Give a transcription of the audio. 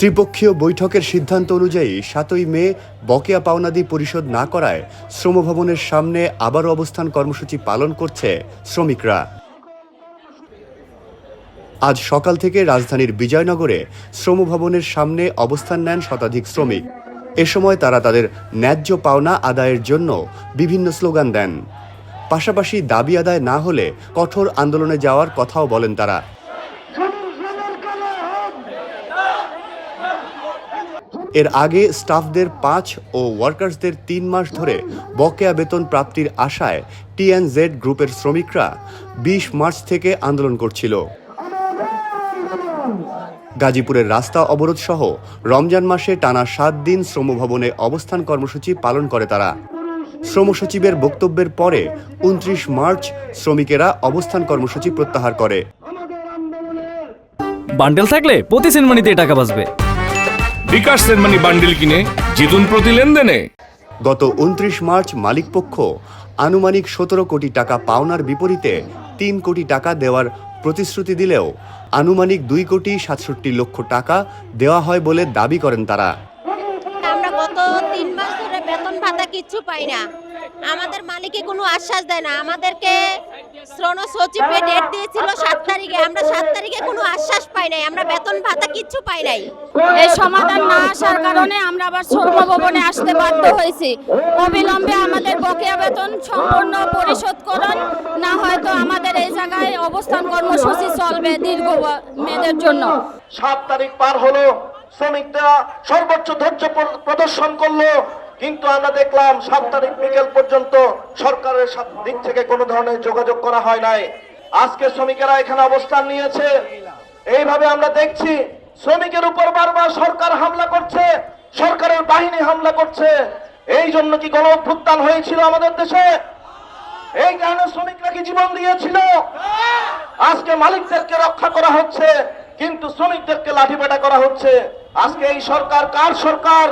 ত্রিপক্ষীয় বৈঠকের সিদ্ধান্ত অনুযায়ী সাতই মে বকেয়া পাওনাদি পরিশোধ না করায় শ্রমভবনের সামনে আবারও অবস্থান কর্মসূচি পালন করছে শ্রমিকরা। আজ সকাল থেকে রাজধানীর বিজয়নগরে শ্রমভবনের সামনে অবস্থান নেন শতাধিক শ্রমিক। এ সময় তারা তাদের ন্যায্য পাওনা আদায়ের জন্য বিভিন্ন স্লোগান দেন। পাশাপাশি দাবি আদায় না হলে কঠোর আন্দোলনে যাওয়ার কথাও বলেন তারা। এর আগে স্টাফদের পাঁচ ও ওয়ার্কার্সদের তিন মাস ধরে বকেয়া বেতন প্রাপ্তির আশায় টিএনজেড গ্রুপের শ্রমিকরা বিশ মার্চ থেকে আন্দোলন করছিল। গাজীপুরের রাস্তা অবরোধ সহ রমজান মাসে টানা সাত দিন শ্রমভবনে অবস্থান কর্মসূচি পালন করে তারা। শ্রম সচিবের বক্তব্যের পরে উনত্রিশ মার্চ শ্রমিকেরা অবস্থান কর্মসূচি প্রত্যাহার করে। বান্ডেল থাকলে প্রতি সেনমানিতে টাকা বাঁচবে। বিকাশ সেনমানি বান্ডিল কিনে জিতুন প্রতি লেনদেনে। গত উনত্রিশ মার্চ মালিকপক্ষ আনুমানিক সতেরো কোটি টাকা পাওনার বিপরীতে তিন কোটি টাকা দেওয়ার প্রতিশ্রুতি দিলেও আনুমানিক দুই কোটি সাতষট্টি লক্ষ টাকা দেওয়া হয় বলে দাবি করেন তারা। আমরা গত তিন মাস ধরে বেতন ভাতা কিচ্ছু পাই না। আমাদের মালিকে কোনো আশ্বাস দেয় না। আমাদেরকে শ্রম সচিবে ডেট দিয়েছিল সাত তারিখে। আমরা সাত তারিখে কোনো আশ্বাস পাই নাই আমরা বেতন ভাতা কিচ্ছু পাই নাই। এই সমাধান না আসার কারণে আমরা আবার শ্রম ভবনে আসতে বাধ্য হয়েছি। অবিলম্বে আমাদের বকেয়া বেতন সম্পূর্ণ পরিশোধ করুন না হয়তো আমাদের এই জায়গায় অবস্থান কর্মসূচি চলবে দীর্ঘ মেয়েদের জন্য। সাত তারিখ পার হলো শ্রমিকরা সর্বোচ্চ ধৈর্য প্রদর্শন করল কিন্তু আমরা দেখলাম সাত তারিখ বিকেল পর্যন্ত সরকারের দিক থেকে কোনো ধরনের যোগাযোগ করা হয় নাই। আজকে শ্রমিকেরা এখানে অবস্থান নিয়েছে। এইভাবে আমরা দেখছি শ্রমিকের উপর বারবার সরকার হামলা করছে, সরকারের বাহিনী হামলা করছে। এই জন্য কি গণ অভ্যুত্থান হয়েছিল আমাদের দেশে? এই কারণে শ্রমিকরা কি জীবন দিয়েছিল? আজকে মালিকদেরকে রক্ষা করা হচ্ছে, কিন্তু শ্রমিকদেরকে লাঠিপেটা করা হচ্ছে। আজকে এই সরকার কার সরকার?